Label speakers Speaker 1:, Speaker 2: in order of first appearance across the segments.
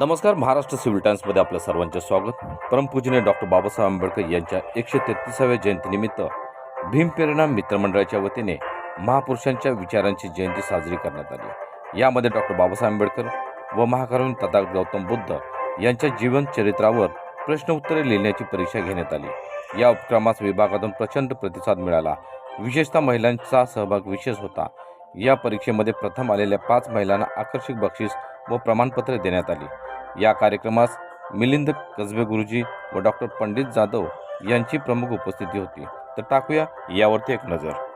Speaker 1: नमस्कार महाराष्ट्र सिव्हिल टाइम्समध्ये आपलं सर्वांचे स्वागत. परमपूजनीय डॉक्टर बाबासाहेब आंबेडकर यांच्या एकशे तेहतीसाव्या जयंतीनिमित्त भीमप्रेरणा मित्रमंडळाच्या वतीने महापुरुषांच्या विचारांची जयंती साजरी करण्यात आली. यामध्ये डॉक्टर बाबासाहेब आंबेडकर व महाकरुण तथा गौतम बुद्ध यांच्या जीवन चरित्रावर प्रश्न उत्तरे लिहिण्याची परीक्षा घेण्यात आली. या उपक्रमास विभागातून प्रचंड प्रतिसाद मिळाला. विशेषतः महिलांचा सहभाग विशेष होता. या परीक्षेमध्ये प्रथम आलेल्या पाच महिलांना आकर्षक बक्षीस व प्रमाणपत्रे देण्यात आली. या कार्यक्रमास मिलिंद कसबे गुरुजी व डॉक्टर पंडित जाधव यांची प्रमुख उपस्थिती होती. तर टाकूया यावरती एक नजर.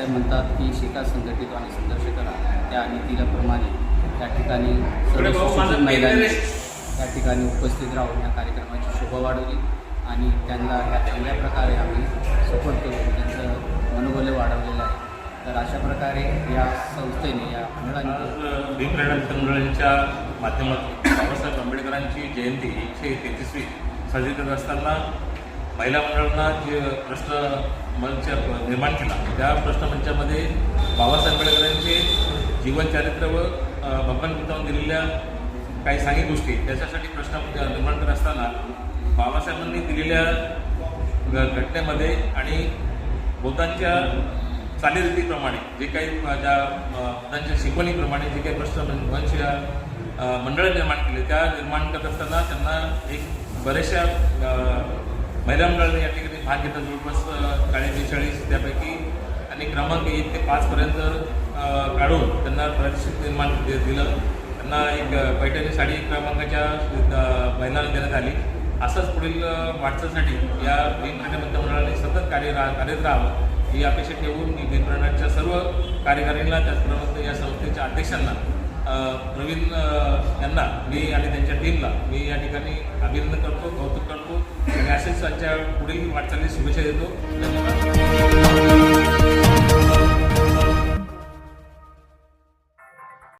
Speaker 2: बाबासाहेब म्हणतात की शिका संघटित आणि संघर्ष करा. त्या नीतीप्रमाणे त्या ठिकाणी सर्व महिलांनी त्या ठिकाणी उपस्थित राहून या कार्यक्रमाची शोभा वाढवली आणि त्यांना ह्या चांगल्या प्रकारे आम्ही सपोर्ट करून त्यांचं मनोबल वाढवलेलं आहे. तर अशा प्रकारे या संस्थेने या मंडळाने
Speaker 3: मित्रमंडळाच्या माध्यमातून बाबासाहेब आंबेडकरांची जयंती एकशे तेहतीसवी साजरी करत असताना महिला मंडळांना जे प्रश्न मंच निर्माण केला त्या प्रश्नमंचामध्ये बाबासाहेब आंबेडकरांचे जीवनचारित्र व भगवान बुद्धांनी दिलेल्या काही सांगितल्या गोष्टी त्याच्यासाठी प्रश्न निर्माण करत असताना बाबासाहेबांनी दिलेल्या घटनेमध्ये आणि भूतांच्या चालीरीतीप्रमाणे जे काही ज्या अ, शिकवणीप्रमाणे जे काही प्रश्न मंच मंडळ निर्माण केले त्या निर्माण करत असताना त्यांना एक बऱ्याचशा अ, या ठिकाणी भाग घेतला जवळपास चाळीस बेचाळीस त्यापैकी आणि क्रमांक एक ते पाचपर्यंत काढून त्यांना प्रतिष्ठित निर्माण दिलं. त्यांना एक पैठणी साडी क्रमांकाच्या महिलांना देण्यात आली. असंच पुढील वाटचालसाठी या या भीमप्रेरणा मंत्रिमंडळाने सतत कार्य रा कार्यरत राहावं ही अपेक्षा ठेवून मी सर्व कार्यकारिणीला त्याचप्रमाणे या संस्थेच्या अध्यक्षांना प्रवीण यांना मी आणि त्यांच्या टीमला मी या ठिकाणी अभिनंदन करतो कौतुक करतो. आणि असेच त्यांच्या पुढील वाटचालीस शुभेच्छा देतो. धन्यवाद.